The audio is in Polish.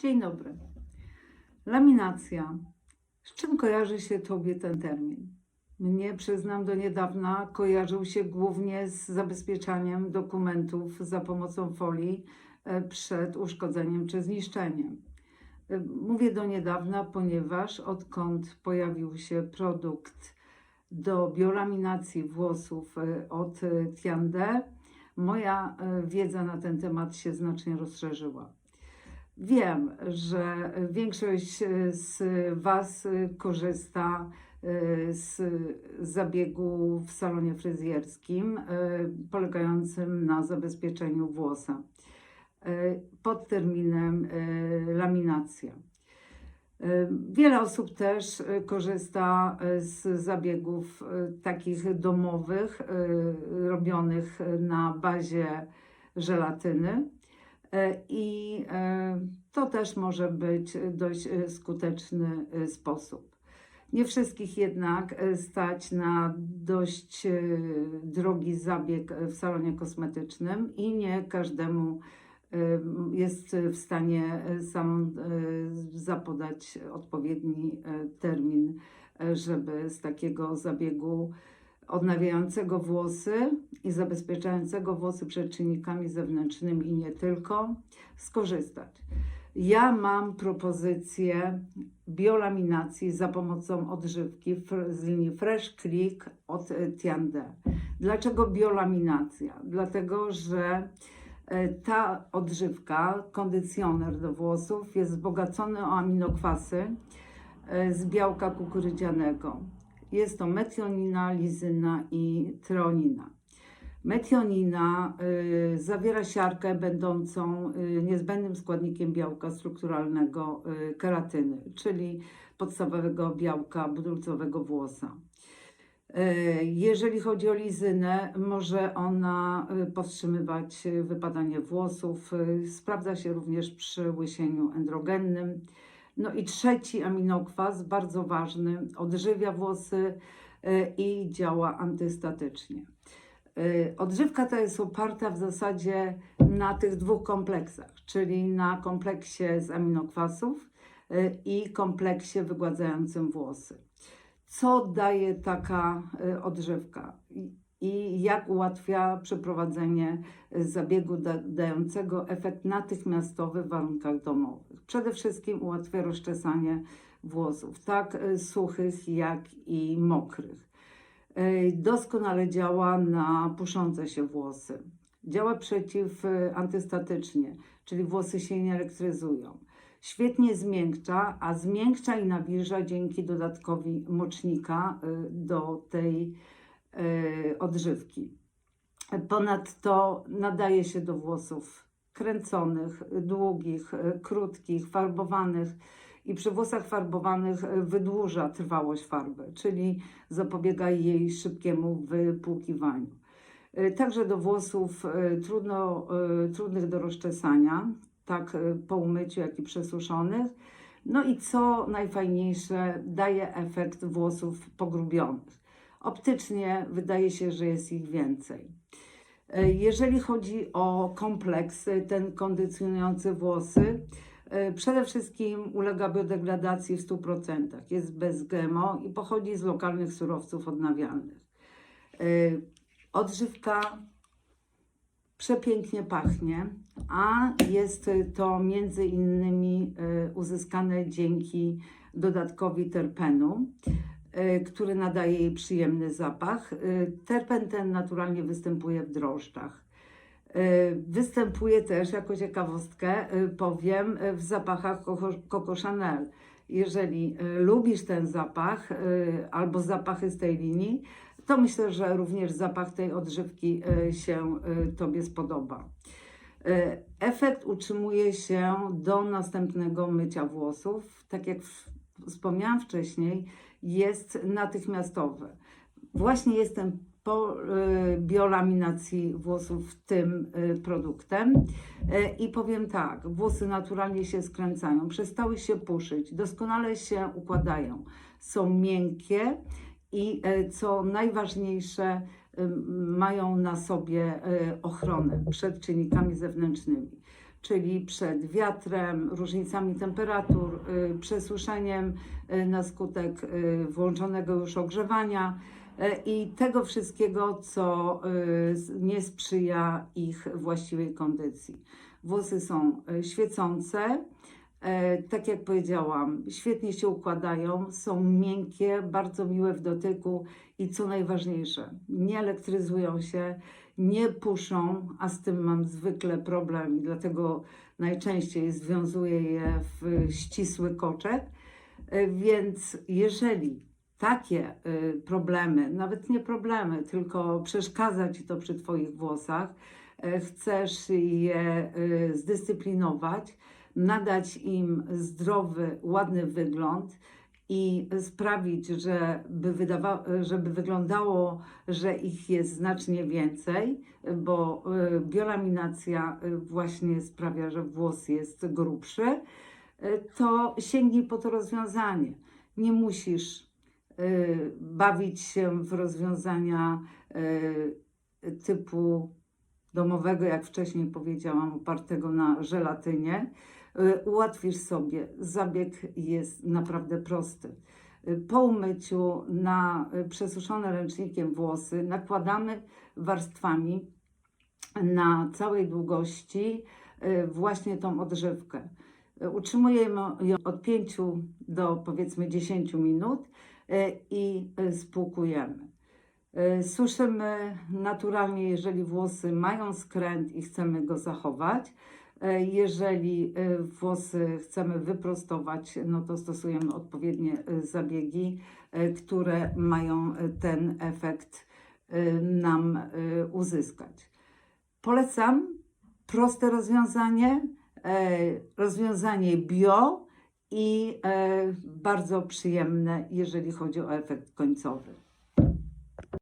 Dzień dobry. Laminacja. Z czym kojarzy się Tobie ten termin? Mnie, przyznam, do niedawna kojarzył się głównie z zabezpieczaniem dokumentów za pomocą folii e, przed uszkodzeniem czy zniszczeniem. E, Mówię do niedawna, ponieważ odkąd pojawił się produkt do biolaminacji włosów e, od Tiande, moja wiedza na ten temat się znacznie rozszerzyła. Wiem, że większość e, z Was e, korzysta e, z zabiegu w salonie fryzjerskim e, polegającym na zabezpieczeniu włosa e, pod terminem e, laminacja. E, Wiele osób też e, korzysta e, z zabiegów e, takich domowych, e, robionych na bazie żelatyny. E, I e, to też może być dość e, skuteczny sposób. Nie wszystkich jednak stać na dość drogi zabieg w salonie kosmetycznym i nie każdemu jest w stanie sam zapodać odpowiedni termin, żeby z takiego zabiegu odnawiającego włosy i zabezpieczającego włosy przed czynnikami zewnętrznymi i nie tylko skorzystać. Ja mam propozycję biolaminacji za pomocą odżywki z linii Fresh Click od e, Tiande. Dlaczego biolaminacja? Dlatego, że e, ta odżywka, kondycjoner do włosów jest wzbogacony o aminokwasy e, z białka kukurydzianego. Jest to metionina, lizyna i treonina. Metionina y, zawiera siarkę będącą y, niezbędnym składnikiem białka strukturalnego y, keratyny, czyli podstawowego białka budulcowego włosa. Y, Jeżeli chodzi o lizynę, może ona y, powstrzymywać y, wypadanie włosów. Sprawdza się również przy łysieniu androgennym. No i trzeci aminokwas, bardzo ważny, odżywia włosy y, i działa antystatycznie. Y, Odżywka ta jest oparta w zasadzie na tych dwóch kompleksach, czyli na kompleksie z aminokwasów y, i kompleksie wygładzającym włosy. Co daje taka odżywka i- jak ułatwia przeprowadzenie zabiegu da- dającego efekt natychmiastowy w warunkach domowych? Przede wszystkim ułatwia rozczesanie włosów, tak y, suchych, jak i mokrych. Y, Doskonale działa na puszące się włosy. Działa przeciwantystatycznie, czyli włosy się nie elektryzują. Świetnie zmiękcza, a zmiękcza i nawilża dzięki dodatkowi mocznika do tej odżywki. Ponadto nadaje się do włosów kręconych, długich, y, krótkich, farbowanych i przy włosach farbowanych y, wydłuża trwałość farby, czyli zapobiega jej szybkiemu wypłukiwaniu. Y, Także do włosów y, trudno, y, trudnych do rozczesania, tak y, po umyciu, jak i przesuszonych. No i co najfajniejsze, daje efekt włosów pogrubionych. Optycznie wydaje się, że jest ich więcej. Y, Jeżeli chodzi o kompleks, ten kondycjonujący włosy, y, przede wszystkim ulega biodegradacji w 100%. Jest bez GMO i pochodzi z lokalnych surowców odnawialnych. Y, Odżywka przepięknie pachnie, a jest to między innymi uzyskane dzięki dodatkowi terpenu, który nadaje jej przyjemny zapach. Y, Terpen ten naturalnie występuje w drożdżach. Y, Występuje też, jako ciekawostkę, y, powiem, y, w zapachach Coco, Chanel. Jeżeli y, lubisz ten zapach y, albo zapachy z tej linii, to myślę, że również zapach tej odżywki y, się y, Tobie spodoba. Y, Efekt utrzymuje się do następnego mycia włosów. Tak jak w- wspomniałam wcześniej, jest natychmiastowy. Właśnie jestem po y, biolaminacji włosów tym y, produktem y, i powiem tak, włosy naturalnie się skręcają, przestały się puszyć, doskonale się układają, są miękkie i co najważniejsze, mają na sobie ochronę przed czynnikami zewnętrznymi. Czyli przed wiatrem, różnicami temperatur, y, przesuszeniem y, na skutek y, włączonego już ogrzewania i tego wszystkiego, co nie sprzyja ich właściwej kondycji. Włosy są świecące, tak jak powiedziałam, świetnie się układają, są miękkie, bardzo miłe w dotyku i co najważniejsze, nie elektryzują się, nie puszą, a z tym mam zwykle problem dlatego najczęściej związuję je w ścisły koczek. E, Więc jeżeli takie y, problemy, nawet nie problemy, tylko przeszkadza ci to przy Twoich włosach, e, chcesz je y, zdyscyplinować, nadać im zdrowy, ładny wygląd i sprawić, żeby, wydawa- żeby wyglądało, że ich jest znacznie więcej, bo y, biolaminacja y, właśnie sprawia, że włos jest grubszy, y, to sięgnij po to rozwiązanie. Nie musisz bawić się w rozwiązania typu domowego, jak wcześniej powiedziałam, opartego na żelatynie. Y, Ułatwisz sobie. Zabieg jest naprawdę prosty. Y, Po umyciu na y, przesuszone ręcznikiem włosy nakładamy warstwami na całej długości właśnie tą odżywkę. Utrzymujemy ją od 5 do powiedzmy 10 minut i spłukujemy. Suszymy naturalnie, jeżeli włosy mają skręt i chcemy go zachować. Y, Jeżeli y, włosy chcemy wyprostować, no to stosujemy odpowiednie y, zabiegi, które mają ten efekt nam uzyskać. Polecam proste rozwiązanie, e, rozwiązanie bio i e, bardzo przyjemne, jeżeli chodzi o efekt końcowy.